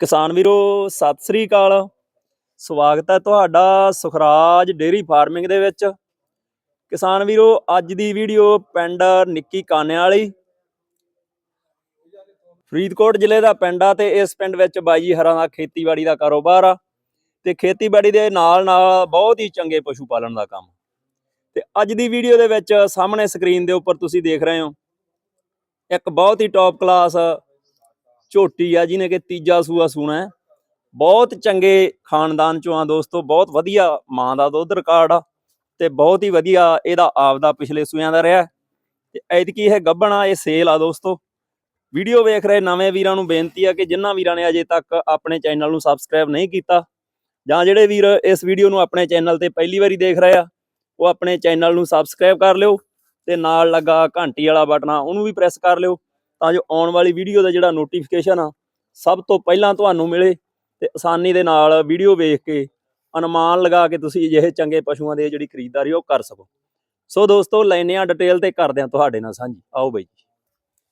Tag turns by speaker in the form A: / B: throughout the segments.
A: ਕਿਸਾਨ ਵੀਰੋ, ਸਤਿ ਸ੍ਰੀ ਅਕਾਲ। ਸਵਾਗਤ ਹੈ ਤੁਹਾਡਾ ਸੁਖਰਾਜ ਡੇਰੀ ਫਾਰਮਿੰਗ ਦੇ ਵਿੱਚ। ਕਿਸਾਨ ਵੀਰੋ, ਅੱਜ ਦੀ ਵੀਡੀਓ ਪਿੰਡ ਨਿੱਕੀ ਕਾਨੇ ਵਾਲੀ। ਫਰੀਦਕੋਟ ਜ਼ਿਲ੍ਹੇ ਦਾ ਪਿੰਡ ਆ ਤੇ ਇਸ ਪਿੰਡ ਵਿੱਚ ਬਾਈ ਜੀ ਹਰਾਂ ਦਾ ਖੇਤੀਬਾੜੀ ਦਾ ਕਾਰੋਬਾਰ ਆ। ਤੇ ਖੇਤੀਬਾੜੀ ਦੇ ਨਾਲ ਨਾਲ ਬਹੁਤ ਹੀ ਚੰਗੇ ਪਸ਼ੂ ਪਾਲਣ ਦਾ ਕੰਮ। ਤੇ ਅੱਜ ਦੀ ਵੀਡੀਓ ਦੇ ਵਿੱਚ ਸਾਹਮਣੇ ਸਕਰੀਨ ਦੇ ਉੱਪਰ ਤੁਸੀਂ ਦੇਖ ਰਹੇ ਹੋ। ਇੱਕ ਬਹੁਤ ਹੀ ਟੌਪ ਕਲਾਸ ਝੋਟੀ ਆ, ਜਿਹਨੇ ਕਿ ਤੀਜਾ ਸੂਆ ਸੂਣਾ ਹੈ। ਬਹੁਤ ਚੰਗੇ ਖਾਨਦਾਨ ਚੋਂ ਆ ਦੋਸਤੋ, ਬਹੁਤ ਵਧੀਆ ਮਾਂ ਦਾ ਦੁੱਧ ਰਿਕਾਰਡ ਆ ਤੇ ਬਹੁਤ ਹੀ ਵਧੀਆ ਇਹਦਾ ਆਪਦਾ ਪਿਛਲੇ ਸੂਆਂ ਦਾ ਰਿਹਾ ਤੇ ਐਤਕੀ ਇਹ ਗੱਭਣਾ ਇਹ ਸੇਲ ਆ ਦੋਸਤੋ। ਵੀਡੀਓ ਵੇਖ ਰਹੇ ਨਵੇਂ ਵੀਰਾਂ ਨੂੰ ਬੇਨਤੀ ਆ ਕਿ ਜਿਨ੍ਹਾਂ ਵੀਰਾਂ ਨੇ ਅਜੇ ਤੱਕ ਆਪਣੇ ਚੈਨਲ ਨੂੰ ਸਬਸਕ੍ਰਾਈਬ ਨਹੀਂ ਕੀਤਾ ਜਾਂ ਜਿਹੜੇ ਵੀਰ ਇਸ ਵੀਡੀਓ ਨੂੰ ਆਪਣੇ ਚੈਨਲ ਤੇ ਪਹਿਲੀ ਵਾਰੀ ਦੇਖ ਰਹੇ ਆ, ਉਹ ਆਪਣੇ ਚੈਨਲ ਨੂੰ ਸਬਸਕ੍ਰਾਈਬ ਕਰ ਲਿਓ ਤੇ ਨਾਲ ਲੱਗਾ ਘੰਟੀ ਵਾਲਾ ਬਟਨਾ ਉਹਨੂੰ ਵੀ ਪ੍ਰੈਸ ਕਰ ਲਿਓ। ਤਾਂ ਜੋ ਆਉਣ ਵਾਲੀ ਵੀਡੀਓ ਦਾ ਜਿਹੜਾ ਨੋਟੀਫਿਕੇਸ਼ਨ ਆ, ਸਭ ਤੋਂ ਪਹਿਲਾਂ ਤੁਹਾਨੂੰ ਮਿਲੇ ਤੇ ਆਸਾਨੀ ਦੇ ਨਾਲ ਵੀਡੀਓ ਵੇਖ ਕੇ ਅਨੁਮਾਨ ਲਗਾ ਕੇ ਤੁਸੀਂ ਅਜਿਹੇ ਚੰਗੇ ਪਸ਼ੂਆਂ ਦੇ ਜਿਹੜੀ ਖਰੀਦਦਾਰੀ ਉਹ ਕਰ ਸਕੋ। ਸੋ ਦੋਸਤੋ ਲੈਨੇ ਆ ਡਿਟੇਲ ਤੇ ਕਰਦੇ ਆ ਤੁਹਾਡੇ ਨਾਲ ਸਾਂਝੀ। ਆਓ ਬਾਈ ਜੀ।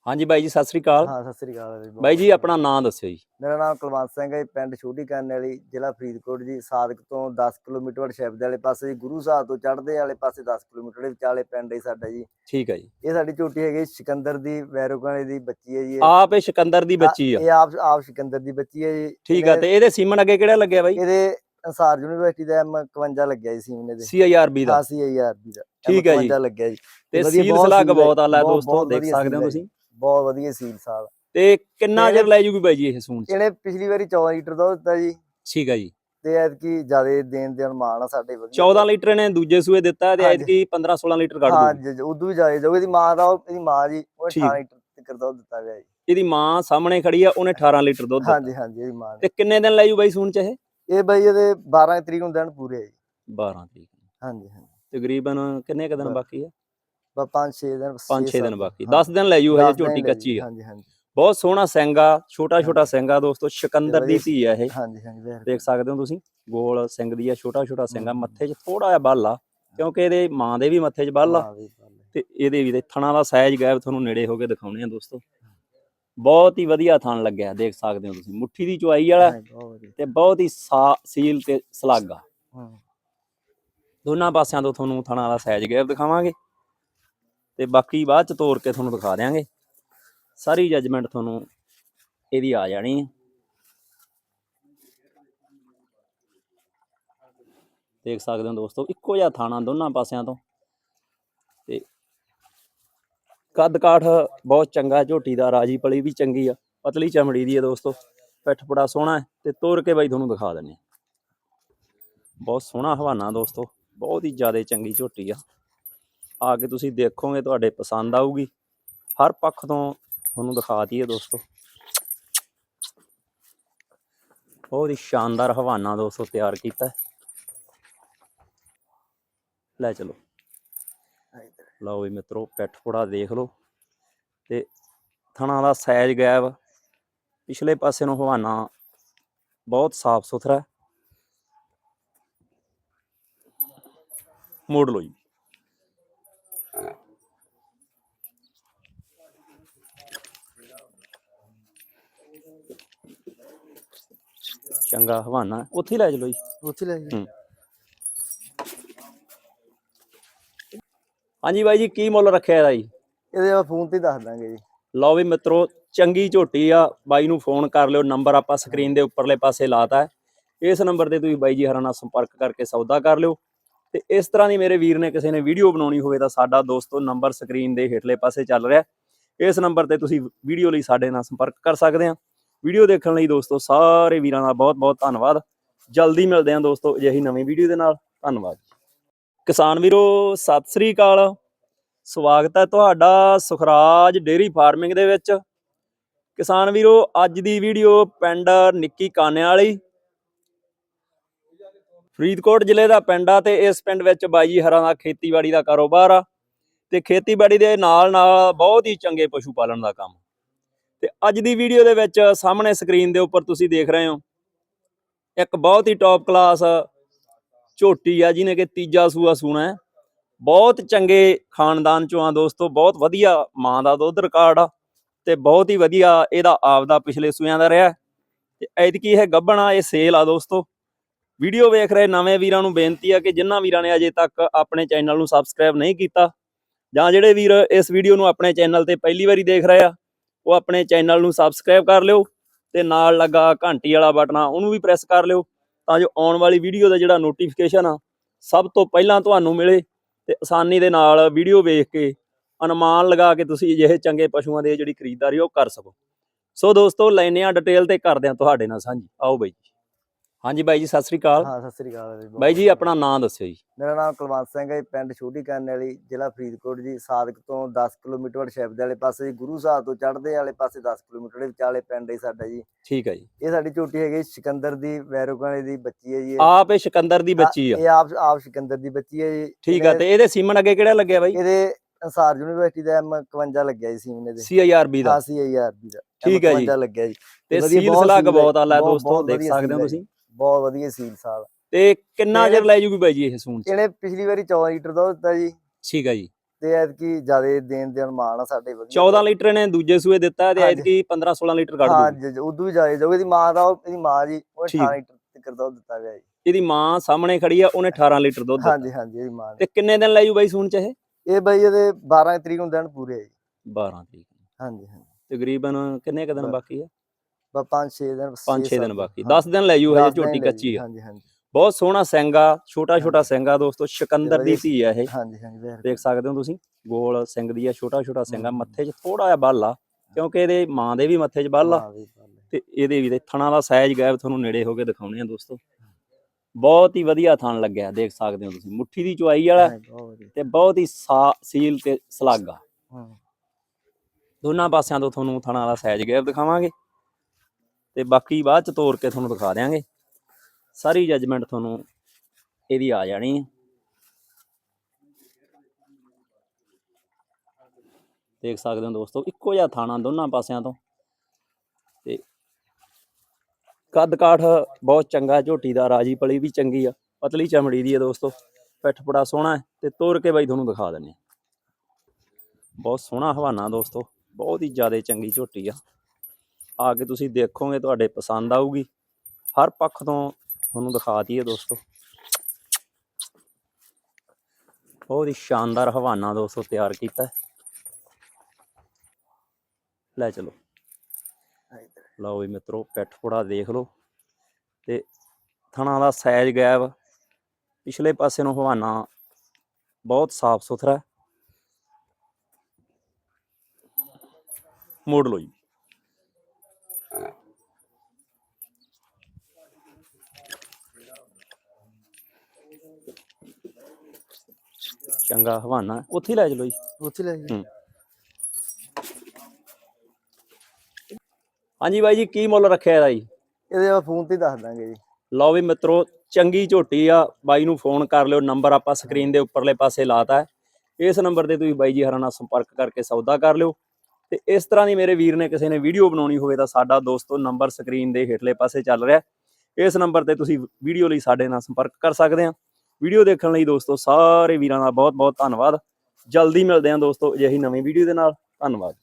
A: ਹਾਂਜੀ ਬਾਈ ਜੀ ਸਤਿ ਸ੍ਰੀ ਅਕਾਲ।
B: ਹਾਂ ਸਤਿ ਸ੍ਰੀ ਅਕਾਲ ਜੀ
A: ਬਾਈ ਜੀ ਆਪਣਾ ਨਾਮ ਦੱਸਿਓ ਜੀ।
B: ਮੇਰਾ ਨਾਮ ਕੁਲਵੰਤ ਸਿੰਘ ਹੈ ਪਿੰਡ ਛੋਟੀ ਕੰਨ ਵਾਲੀ ਜ਼ਿਲ੍ਹਾ ਫਰੀਦਕੋਟ ਜੀ ਸਾਦਕ ਤੋਂ 10 ਕਿਲੋਮੀਟਰ ਸ਼ਹਿਬ ਦੇ ਵਾਲੇ ਪਾਸੇ ਜੀ ਗੁਰੂ ਸਾਹਿਬ ਤੋਂ ਚੜ੍ਹਦੇ ਵਾਲੇ ਪਾਸੇ 10 ਕਿਲੋਮੀਟਰ ਦੇ ਵਿਚਾਲੇ ਪਿੰਡ ਹੈ ਸਾਡਾ ਜੀ।
A: ਠੀਕ ਹੈ ਜੀ।
B: ਇਹ ਸਾਡੀ ਝੋਟੀ ਹੈਗੀ ਸਿਕੰਦਰ ਦੀ ਵੈਰੋਕਾਲੇ ਦੀ ਬੱਚੀ ਹੈ ਜੀ।
A: ਆਪ ਇਹ ਸਿਕੰਦਰ ਦੀ ਬੱਚੀ ਆ।
B: ਇਹ ਆਪ ਆਪ ਸਿਕੰਦਰ ਦੀ ਬੱਚੀ ਹੈ ਜੀ।
A: ਠੀਕ ਆ ਤੇ ਇਹਦੇ ਸੀਮਨ ਅੱਗੇ ਕਿਹੜਾ ਲੱਗਿਆ ਬਾਈ?
B: ਇਹਦੇ ਅੰਸਾਰ ਯੂਨੀਵਰਸਿਟੀ ਦਾ M51 ਲੱਗਿਆ ਜੀ ਸੀਮਨੇ ਦੇ।
A: ਸੀਆਈਆਰਬੀ ਦਾ
B: 80000 ਦੀ ਦਾ।
A: ਠੀਕ ਹੈ ਜੀ।
B: M51 ਲੱਗਿਆ ਜੀ।
A: ਤੇ ਸੀਲ ਸਲਾਗ
B: ਸੀਲ ਹੈ,
A: ਬਹੁਤ ਆਲਾ ਦੋਸਤੋ ਦੇਖ ਸਕਦੇ ਹੋ
B: ਹੈ
A: ਤੁਸੀਂ।
B: ਬਹੁਤ ਵਧੀਆ ਸੀਲ ਸਾਲ।
A: ਤੇ ਕਿੰਨਾ ਚਿਰ ਲੈ ਜੂਗੀ ਬਾਈ ਜੀ ਇਹ ਸੂਣ
B: ਇਹਨੇ ਪਿਛਲੀ ਵਾਰੀ 14 ਲੀਟਰ ਦੁੱਧ ਦਿੱਤਾ ਜੀ।
A: ਠੀਕ ਹੈ ਜੀ।
B: ਤੇ ਐਤਕੀ ਜਿਆਦੇ ਦੇਣ ਦੇ ਅਨੁਮਾਨ ਆ ਸਾਡੇ ਵਧੀਆ।
A: 14 ਲੀਟਰ ਨੇ ਦੂਜੇ ਸੂਏ ਦਿੱਤਾ ਤੇ। ਐਤਕੀ 15 16 ਲੀਟਰ ਕੱਢ
B: ਹਾਂ ਜ- ਜ- ਉਦੋਂ ਵੀ ਜਾਏ ਜਾਊਗੀ। ਇਹਦੀ ਮਾਂ ਦਾ ਉਹ- ਇਹਦੀ ਮਾਂ ਜੀ ਉਹ
A: ਠੀਕ।
B: 18 ਲੀਟਰ ਤੱਕ ਦੁੱਧ ਦਿੱਤਾ ਗਿਆ ਜੀ।
A: ਇਹਦੀ ਮਾਂ ਸਾਹਮਣੇ ਖੜੀ ਆ ਉਹਨੇ 18 ਲੀਟਰ ਦੁੱਧ ਦਿੱਤਾ।
B: ਹਾਂਜੀ ਹਾਂਜੀ ਇਹਦੀ ਮਾਂ
A: ਤੇ ਕਿੰਨੇ ਦਿਨ ਲੈ ਜੂ ਬਾਈ ਸੂਣ ਚ ਇਹ?
B: ਇਹ ਬਈ ਇਹਦੇ 12 ਤਰੀਕ ਨੂੰ ਦਿਨ ਪੂਰੇ ਆ ਜੀ।
A: 12 ਤਰੀਕ ਨੂੰ।
B: ਹਾਂਜੀ ਹਾਂਜੀ।
A: ਤਕਰੀਬਨ ਕਿੰਨੇ ਕ ਦਿਨ। ਬਾਕੀ ਆ?
B: ਬਸ 5-6 ਦਿਨ
A: 5-6 ਦਿਨ
B: ਸੱਤ
A: ਬਾਕੀ।
B: ਹਾਂ,
A: 10 ਦਿਨ ਲੈ ਜੂ ਹਜੇ ਝੋਟੀ ਕੱਚੀ ਆ।
B: ਹਾਂਜੀ ਹਾਂਜੀ।
A: ਬਹੁਤ ਸੋਹਣਾ ਸਿੰਗਾ ਛੋਟਾ ਛੋਟਾ ਸਿੰਗਾ ਦੋਸਤੋ ਸ਼ਿਕੰਦਰ ਦੀ ਧੀ ਆ ਇਹ।
B: ਹਾਂਜੀ ਹਾਂਜੀ
A: ਦੇਖ ਸਕਦੇ ਹੋ ਤੁਸੀਂ ਗੋਲ ਸਿੰਘ ਦੀ ਆ ਛੋਟਾ ਛੋਟਾ ਸਿੰਗਾ। ਮੱਥੇ 'ਚ ਥੋੜਾ ਜਿਹਾ ਬੱਲ ਆ ਕਿਉਂਕਿ ਇਹਦੇ ਮਾਂ ਦੇ ਵੀ ਮੱਥੇ 'ਚ ਬੱਲ ਆ। ਤੇ ਇਹਦੇ ਵੀ ਦੇ ਥਣਾ ਦਾ ਸਾਈਜ਼ ਗਾਇਬ ਤੁਹਾਨੂੰ ਨੇੜੇ ਹੋ ਕੇ ਦਿਖਾਉਣੇ ਆ ਦੋਸਤੋ। ਬਹੁਤ ਹੀ ਵਧੀਆ ਥਣ ਲੱਗਿਆ ਦੇਖ ਸਕਦੇ ਹੋ ਤੁਸੀਂ। ਮੁੱਠੀ ਦੀ ਚੁਆਈ ਵਾਲਾ ਤੇ ਬਹੁਤ ਹੀ ਸੀਲ ਤੇ ਸਲਾਗਾ। ਦੋਨਾਂ ਪਾਸਿਆਂ ਤੋਂ ਤੁਹਾਨੂੰ ਥਣਾ ਦਾ ਸਾਈਜ਼ ਗਾਇਬ ਦਿਖਾਵਾਂਗੇ। ਤੇ ਬਾਕੀ ਬਾਅਦ ਚ ਤੋੜ ਕੇ ਤੁਹਾਨੂੰ ਦਿਖਾ ਦਿਆਂਗੇ। ਸਾਰੀ ਜੱਜਮੈਂਟ ਤੁਹਾਨੂੰ ਇਹਦੀ ਆ ਜਾਣੀ ਹੈ ਦੇਖ ਸਕਦੇ ਹੋ ਦੋਸਤੋ, ਇੱਕੋ ਜਿਹਾ ਥਾਣਾ ਦੋਨਾਂ ਪਾਸਿਆਂ ਤੋਂ। ਤੇ ਕੱਦ ਕਾਠ ਬਹੁਤ ਚੰਗਾ, ਝੋਟੀ ਦਾ ਰਾਜੀ ਪਲੀ ਵੀ ਚੰਗੀ ਆ। ਪਤਲੀ ਚਮੜੀ ਦੀ ਹੈ ਦੋਸਤੋ, ਪਿੱਠ ਬੜਾ ਸੋਹਣਾ ਹੈ ਤੇ ਤੋੜ ਕੇ ਬਾਈ ਤੁਹਾਨੂੰ ਦਿਖਾ ਦਿੰਨੇ ਬਹੁਤ ਸੋਹਣਾ ਹਵਾਨਾ ਦੋਸਤੋ, ਬਹੁਤ ਹੀ ਜ਼ਿਆਦਾ ਚੰਗੀ ਝੋਟੀ ਆ। ਆ ਕੇ ਤੁਸੀਂ ਦੇਖੋਗੇ, ਤੁਹਾਡੇ ਪਸੰਦ ਆਊਗੀ। ਹਰ ਪੱਖ ਤੋਂ ਤੁਹਾਨੂੰ ਦਿਖਾਤੀ ਹੈ ਦੋਸਤੋ। ਬਹੁਤ ਹੀ ਸ਼ਾਨਦਾਰ ਹਵਾਨਾ ਦੋਸਤੋ ਤਿਆਰ ਕੀਤਾ ਲੈ ਚਲੋ। ਲਓ ਵੀ ਮਿੱਤਰੋ, ਪਿੱਠ ਪੁੜਾ ਦੇਖ ਲਓ। ਤੇ ਥਣਾ ਦਾ ਸਾਈਜ਼ ਗਾਇਬ। ਪਿਛਲੇ ਪਾਸੇ ਨੂੰ ਹਵਾਨਾ ਬਹੁਤ ਸਾਫ਼ ਸੁਥਰਾ ਹੈ। ਮੋੜ ਲਓ ਜੀ। ਚੰਗਾ ਹਵਾਨਾ ਉੱਥੇ ਹੀ ਲੈ ਚਲੋ ਜੀ।
B: ਉੱਥੇ ਲੈ ਜੀ
A: ਹੂੰ। ਹਾਂਜੀ ਬਾਈ ਜੀ ਕੀ ਮੁੱਲ ਰੱਖਿਆ ਇਹਦਾ ਜੀ?
B: ਇਹਦੇ ਆਪਾਂ ਫੋਨ ਤੇ ਹੀ ਦੱਸ ਦਾਂਗੇ ਜੀ।
A: ਲਓ ਵੀ ਮਿੱਤਰੋ ਚੰਗੀ ਝੋਟੀ ਆ। ਬਾਈ ਨੂੰ ਫੋਨ ਕਰ ਲਿਓ। ਨੰਬਰ ਆਪਾਂ ਸਕਰੀਨ ਦੇ ਉੱਪਰਲੇ ਪਾਸੇ ਲਾਤਾ ਹੈ। ਇਸ ਨੰਬਰ ਤੇ ਤੁਸੀਂ ਬਾਈ ਜੀ ਹਰਾਂ ਨਾਲ ਸੰਪਰਕ ਕਰਕੇ ਸੌਦਾ ਕਰ ਲਿਓ। ਤੇ ਇਸ ਤਰ੍ਹਾਂ ਦੀ ਮੇਰੇ ਵੀਰ ਨੇ ਕਿਸੇ ਨੇ ਵੀਡੀਓ ਬਣਾਉਣੀ ਹੋਵੇ ਤਾਂ ਸਾਡਾ ਦੋਸਤੋ ਨੰਬਰ ਸਕਰੀਨ ਦੇ ਹੇਠਲੇ ਪਾਸੇ ਚੱਲ ਰਿਹਾ ਹੈ। ਇਸ ਨੰਬਰ ਤੇ ਤੁਸੀਂ ਵੀਡੀਓ ਲਈ ਸਾਡੇ ਨਾਲ ਸੰਪਰਕ ਕਰ ਸਕਦੇ ਆ ਵੀਡੀਓ ਦੇਖਣ ਲਈ ਦੋਸਤੋ ਸਾਰੇ ਵੀਰਾਂ ਦਾ ਬਹੁਤ ਬਹੁਤ ਧੰਨਵਾਦ। ਜਲਦੀ ਮਿਲਦੇ ਹਾਂ ਦੋਸਤੋ ਅਜਿਹੀ ਨਵੀਂ ਵੀਡੀਓ ਦੇ ਨਾਲ। ਧੰਨਵਾਦ ਕਿਸਾਨ ਵੀਰੋ, ਸਤਿ ਸ੍ਰੀ ਅਕਾਲ। ਸਵਾਗਤ ਹੈ ਤੁਹਾਡਾ ਸੁਖਰਾਜ ਡੇਰੀ ਫਾਰਮਿੰਗ ਦੇ ਵਿੱਚ। ਕਿਸਾਨ ਵੀਰੋ, ਅੱਜ ਦੀ ਵੀਡੀਓ ਪਿੰਡ ਨਿੱਕੀ ਕਾਨੇ ਵਾਲੀ। ਫਰੀਦਕੋਟ ਜ਼ਿਲ੍ਹੇ ਦਾ ਪਿੰਡ ਆ ਤੇ ਇਸ ਪਿੰਡ ਵਿੱਚ ਬਾਈ ਜੀ ਹਰਾਂ ਦਾ ਖੇਤੀਬਾੜੀ ਦਾ ਕਾਰੋਬਾਰ ਆ। ਤੇ ਖੇਤੀਬਾੜੀ ਦੇ ਨਾਲ ਨਾਲ ਬਹੁਤ ਹੀ ਚੰਗੇ ਪਸ਼ੂ ਪਾਲਣ ਦਾ ਕੰਮ। ਤੇ ਅੱਜ ਦੀ ਵੀਡੀਓ ਦੇ ਵਿੱਚ ਸਾਹਮਣੇ ਸਕਰੀਨ ਦੇ ਉੱਪਰ ਤੁਸੀਂ ਦੇਖ ਰਹੇ ਹੋ, ਇੱਕ ਬਹੁਤ ਹੀ ਟੌਪ ਕਲਾਸ ਝੋਟੀ ਆ, ਜਿਹਨੇ ਕਿ ਤੀਜਾ ਸੂਆ ਸੂਣਾ ਹੈ। ਬਹੁਤ ਚੰਗੇ ਖਾਨਦਾਨ ਚੋਂ ਆ ਦੋਸਤੋ, ਬਹੁਤ ਵਧੀਆ ਮਾਂ ਦਾ ਦੁੱਧ ਰਿਕਾਰਡ ਆ ਤੇ ਬਹੁਤ ਹੀ ਵਧੀਆ ਇਹਦਾ ਆਪਦਾ ਪਿਛਲੇ ਸੂਆਂ ਦਾ ਰਿਹਾ। ਤੇ ਐਤਕੀ ਇਹ ਗੱਬਣਾ ਇਹ ਸੇਲ ਆ ਦੋਸਤੋ। ਵੀਡੀਓ ਵੇਖ ਰਹੇ ਨਵੇਂ ਵੀਰਾਂ ਨੂੰ ਬੇਨਤੀ ਆ ਕਿ ਜਿਨ੍ਹਾਂ ਵੀਰਾਂ ਨੇ ਅਜੇ ਤੱਕ ਆਪਣੇ ਚੈਨਲ ਨੂੰ ਸਬਸਕ੍ਰਾਈਬ ਨਹੀਂ ਕੀਤਾ ਜਾਂ ਜਿਹੜੇ ਵੀਰ ਇਸ ਵੀਡੀਓ ਨੂੰ ਆਪਣੇ ਚੈਨਲ ਤੇ ਪਹਿਲੀ ਵਾਰੀ ਦੇਖ ਰਹੇ ਆ ਉਹ ਆਪਣੇ ਚੈਨਲ ਨੂੰ ਸਬਸਕ੍ਰਾਈਬ ਕਰ ਲਿਓ ਤੇ ਨਾਲ ਲੱਗਾ ਘੰਟੀ ਵਾਲਾ ਬਟਨ ਆ, ਉਹਨੂੰ ਵੀ ਪ੍ਰੈਸ ਕਰ ਲਿਓ ਤਾਂ ਜੋ ਆਉਣ ਵਾਲੀ ਵੀਡੀਓ ਦਾ ਜਿਹੜਾ ਨੋਟੀਫਿਕੇਸ਼ਨ ਆ, ਸਭ ਤੋਂ ਪਹਿਲਾਂ ਤੁਹਾਨੂੰ ਮਿਲੇ ਤੇ ਆਸਾਨੀ ਦੇ ਨਾਲ ਵੀਡੀਓ ਵੇਖ ਕੇ ਅਨੁਮਾਨ ਲਗਾ ਕੇ ਤੁਸੀਂ ਅਜਿਹੇ ਚੰਗੇ ਪਸ਼ੂਆਂ ਦੇ ਜਿਹੜੀ ਖਰੀਦਦਾਰੀ ਉਹ ਕਰ ਸਕੋ। ਸੋ ਦੋਸਤੋ ਲੈਨੇ ਆ ਡਿਟੇਲ ਤੇ ਕਰਦੇ ਆ ਤੁਹਾਡੇ ਨਾਲ ਸਾਂਝੀ। ਆਓ ਬਾਈ ਜੀ। ਹਾਂਜੀ ਬਾਈ ਜੀ ਸਤਿ ਸ੍ਰੀ ਅਕਾਲ।
B: ਹਾਂ ਸਤਿ ਸ੍ਰੀ ਅਕਾਲ ਜੀ
A: ਬਾਈ ਜੀ। ਆਪਣਾ ਨਾਮ ਦੱਸਿਓ ਜੀ।
B: ਮੇਰਾ ਨਾਮ ਕੁਲਵੰਤ ਸਿੰਘ ਹੈ ਪਿੰਡ ਛੋਟੀ ਕੰਨ ਵਾਲੀ ਜ਼ਿਲ੍ਹਾ ਫਰੀਦਕੋਟ ਜੀ। ਸਾਦਕ ਤੋਂ 10 ਕਿਲੋਮੀਟਰ ਸ਼ਬਦ ਵਾਲੇ ਪਾਸੇ ਜੀ ਗੁਰੂ ਸਾਹਿਬ ਤੋਂ ਚੜ੍ਹਦੇ ਵਾਲੇ ਪਾਸੇ 10 ਕਿਲੋਮੀਟਰ ਦੇ ਵਿਚਾਲੇ ਪਿੰਡ ਹੈ ਸਾਡਾ ਜੀ।
A: ਠੀਕ ਹੈ ਜੀ।
B: ਇਹ ਸਾਡੀ ਝੋਟੀ ਹੈਗੀ ਸਿਕੰਦਰ ਦੀ ਵੈਰੋਗਾਣੇ ਦੀ ਬੱਚੀ ਹੈ ਜੀ।
A: ਆਪ ਇਹ ਸਿਕੰਦਰ ਦੀ ਬੱਚੀ ਆ।
B: ਇਹ ਆਪ ਆਪ ਸਿਕੰਦਰ ਦੀ ਬੱਚੀ ਹੈ ਜੀ।
A: ਠੀਕ ਆ ਤੇ ਇਹਦੇ ਸੀਮਨ ਅੱਗੇ ਕਿਹੜਾ ਲੱਗਿਆ ਬਾਈ?
B: ਇਹਦੇ ਅੰਸਾਰ ਯੂਨੀਵਰਸਿਟੀ ਦਾ M51 ਲੱਗਿਆ ਜੀ ਸੀਮਨੇ ਦੇ
A: ਸੀਆਈਆਰਬੀ ਦਾ।
B: ਹਾਂ CIRB ਦਾ।
A: ਠੀਕ ਹੈ ਜੀ।
B: M51 ਲੱਗਿਆ ਜੀ।
A: ਤੇ ਸੀਲ ਸਲਾਗ ਬਹੁਤ ਆ ਲੈ
B: ਬਹੁਤ-
A: ਦੋਸਤੋ ਦੇਖ ਸਕਦੇ ਹੈ ਤੁਸੀਂ।
B: ਬਹੁਤ ਵਧੀਆ ਸੀਲ ਸਾਲ।
A: ਤੇ ਕਿੰਨਾ ਚਿਰ ਲੈ ਜੂਗੀ ਬਾਈ ਜੀ ਇਹ ਸੂਣ ਚ
B: ਇਹਨੇ ਪਿਛਲੀ ਵਾਰੀ 14 ਲੀਟਰ ਦੁੱਧ ਦਿੱਤਾ ਜੀ।
A: ਠੀਕ ਹੈ ਜੀ।
B: ਤੇ ਐਤਕੀ ਜਿਆਦੇ ਦੇਣ ਦੇ ਅਨੁਮਾਨ ਆ ਸਾਡੇ ਵਧੀਆ।
A: 14 ਲੀਟਰ ਨੇ ਦੂਜੇ ਸੂਏ ਦਿੱਤਾ ਤੇ। ਐਤਕੀ 15 16 ਲੀਟਰ ਕੱਢ
B: ਹਾਂ
A: ਦੂਗੀ
B: ਜ- ਉਦੋਂ ਵੀ ਜਾਏ ਜੋ ਇਹਦੀ ਮਾਂ ਦਾ ਇਹਦੀ ਮਾਂ ਜੀ ਉਹ
A: ਠੀਕ।
B: 18 ਲੀਟਰ ਤੱਕ ਦੁੱਧ ਦਿੱਤਾ ਗਿਆ ਜੀ।
A: ਇਹਦੀ ਮਾਂ ਸਾਹਮਣੇ ਖੜੀ ਆ ਉਹਨੇ 18 ਲੀਟਰ ਦੁੱਧ
B: ਹਾਂਜੀ ਹਾਂਜੀ ਇਹਦੀ ਮਾਂ
A: ਤੇ ਕਿੰਨੇ ਦਿਨ ਲੈ ਜੂ ਬਾਈ ਸੂਣ ਚ ਇਹ?
B: ਇਹ ਬਈ ਇਹਦੇ 12 ਤਰੀਕ ਨੂੰ ਦਿਨ ਪੂਰੇ ਆ ਜੀ।
A: 12 ਤਰੀਕ।
B: ਹਾਂਜੀ ਹਾਂਜੀ।
A: ਤਕਰੀਬਨ ਕਿੰਨੇ ਕ ਦਿਨ। ਬਾਕੀ ਆ?
B: ਬਸ 5-6 ਦਿਨ
A: 5-6 ਦਿਨ
B: ਸੱਤ
A: ਬਾਕੀ।
B: ਹਾਂ,
A: 10 ਦਿਨ ਲੈ ਜੂ ਹਜੇ ਝੋਟੀ ਕੱਚੀ
B: ਜੀ,
A: ਆ
B: ਹਾਂਜੀ ਹਾਂਜੀ।
A: ਬਹੁਤ ਸੋਹਣਾ ਸਿੰਗਾ ਛੋਟਾ ਛੋਟਾ ਸਿੰਗਾ ਦੋਸਤੋ ਸਿਕੰਦਰ ਦੀ ਧੀ ਆ ਇਹ।
B: ਹਾਂਜੀ ਹਾਂਜੀ ਵੈਰ
A: ਦੇਖ ਸਕਦੇ ਹੋ ਤੁਸੀਂ ਗੋਲ ਸਿੰਘ ਦੀ ਆ ਛੋਟਾ ਛੋਟਾ ਸਿੰਗਾ। ਮੱਥੇ 'ਚ ਥੋੜਾ ਜਿਹਾ ਬੱਲ ਆ ਕਿਉਂਕਿ ਇਹਦੇ ਮਾਂ ਦੇ ਵੀ ਮੱਥੇ 'ਚ ਬੱਲ ਆ। ਤੇ ਇਹਦੇ ਵੀ ਤੇ ਥਣਾ ਦਾ ਸਾਈਜ਼ ਗਾਇਬ ਤੁਹਾਨੂੰ ਨੇੜੇ ਹੋ ਕੇ ਦਿਖਾਉਣੇ ਆ ਦੋਸਤੋ। ਬਹੁਤ ਹੀ ਵਧੀਆ ਥਣ ਲੱਗਿਆ ਦੇਖ ਸਕਦੇ ਹੋ ਤੁਸੀਂ। ਮੁੱਠੀ ਦੀ ਚੁਆਈ ਵਾਲਾ ਤੇ ਬਹੁਤ ਹੀ ਸੀਲ ਤੇ ਸਲਾਗਾ। ਦੋਨਾਂ ਪਾਸਿਆਂ ਤੋਂ ਤੁਹਾਨੂੰ ਥਣਾ ਦਾ ਸਾਈਜ਼ ਗਾਇਬ ਦਿਖਾਵਾਂਗੇ। ਤੇ ਬਾਕੀ ਬਾਅਦ ਚ ਤੋੜ ਕੇ ਤੁਹਾਨੂੰ ਦਿਖਾ ਦਿਆਂਗੇ। ਸਾਰੀ ਜੱਜਮੈਂਟ ਤੁਹਾਨੂੰ ਇਹਦੀ ਆ ਜਾਣੀ ਹੈ ਦੇਖ ਸਕਦੇ ਹੋ ਦੋਸਤੋ, ਇੱਕੋ ਜਿਹਾ ਥਾਣਾ ਦੋਨਾਂ ਪਾਸਿਆਂ ਤੋਂ। ਤੇ ਕੱਦ ਕਾਠ ਬਹੁਤ ਚੰਗਾ, ਝੋਟੀ ਦਾ ਰਾਜੀ ਪਲੀ ਵੀ ਚੰਗੀ ਆ। ਪਤਲੀ ਚਮੜੀ ਦੀ ਹੈ ਦੋਸਤੋ, ਪਿੱਠ ਬੜਾ ਸੋਹਣਾ ਹੈ ਤੇ ਤੋੜ ਕੇ ਬਾਈ ਤੁਹਾਨੂੰ ਦਿਖਾ ਦਿੰਨੇ ਬਹੁਤ ਸੋਹਣਾ ਹਵਾਨਾ ਦੋਸਤੋ, ਬਹੁਤ ਹੀ ਜ਼ਿਆਦਾ ਚੰਗੀ ਝੋਟੀ ਆ। ਆ ਕੇ ਤੁਸੀਂ ਦੇਖੋਗੇ, ਤੁਹਾਡੇ ਪਸੰਦ ਆਊਗੀ। ਹਰ ਪੱਖ ਤੋਂ ਤੁਹਾਨੂੰ ਦਿਖਾ ਦਈਏ ਦੋਸਤੋ। ਬਹੁਤ ਹੀ ਸ਼ਾਨਦਾਰ ਹਵਾਨਾ ਦੋਸਤੋ ਤਿਆਰ ਕੀਤਾ ਲੈ ਚਲੋ। ਲਓ ਵੀ ਮਿੱਤਰੋ, ਪਿੱਠ ਪੁੜਾ ਦੇਖ ਲਓ। ਤੇ ਥਣਾ ਦਾ ਸਾਈਜ਼ ਗਾਇਬ ਪਿਛਲੇ ਪਾਸੇ ਨੂੰ ਹਵਾਨਾ ਬਹੁਤ ਸਾਫ਼ ਸੁਥਰਾ ਹੈ। ਮੋੜ ਲਓ ਜੀ। ਚੰਗਾ ਹਵਾਨਾ ਉੱਥੇ ਹੀ ਲੈ ਚਲੋ ਜੀ।
B: ਉੱਥੇ ਲੈ ਜੀ।
A: ਹੂੰ। ਹਾਂਜੀ ਬਾਈ ਜੀ ਕੀ ਮੁੱਲ ਰੱਖਿਆ ਇਹਦਾ ਜੀ?
B: ਇਹਦੇ ਆਪਾਂ ਫੋਨ ਤੇ ਹੀ ਦੱਸ ਦਾਂਗੇ ਜੀ।
A: ਲਓ ਵੀ ਮਿੱਤਰੋ ਚੰਗੀ ਝੋਟੀ ਆ। ਬਾਈ ਨੂੰ ਫੋਨ ਕਰ ਲਿਓ ਨੰਬਰ ਆਪਾਂ ਸਕਰੀਨ ਦੇ ਉੱਪਰਲੇ ਪਾਸੇ ਲਾਤਾ ਹੈ। ਇਸ ਨੰਬਰ ਤੇ ਤੁਸੀਂ ਬਾਈ ਜੀ ਹਰਾਂ ਨਾਲ ਸੰਪਰਕ ਕਰਕੇ ਸੌਦਾ ਕਰ ਲਿਓ। ਤੇ ਇਸ ਤਰ੍ਹਾਂ ਦੀ ਮੇਰੇ ਵੀਰ ਨੇ ਕਿਸੇ ਨੇ ਵੀਡੀਓ ਬਣਾਉਣੀ ਹੋਵੇ ਤਾਂ ਸਾਡਾ ਦੋਸਤੋ ਨੰਬਰ ਸਕਰੀਨ ਦੇ ਹੇਠਲੇ ਪਾਸੇ ਚੱਲ ਰਿਹਾ ਹੈ। ਇਸ ਨੰਬਰ ਤੇ ਤੁਸੀਂ ਵੀਡੀਓ ਲਈ ਸਾਡੇ ਨਾਲ ਸੰਪਰਕ ਕਰ ਸਕਦੇ ਆ ਵੀਡੀਓ ਦੇਖਣ ਲਈ ਦੋਸਤੋ ਸਾਰੇ ਵੀਰਾਂ ਦਾ ਬਹੁਤ ਬਹੁਤ ਧੰਨਵਾਦ। ਜਲਦੀ ਮਿਲਦੇ ਹਾਂ ਦੋਸਤੋ ਅਜਿਹੀ ਨਵੀਂ ਵੀਡੀਓ ਦੇ ਨਾਲ। ਧੰਨਵਾਦ।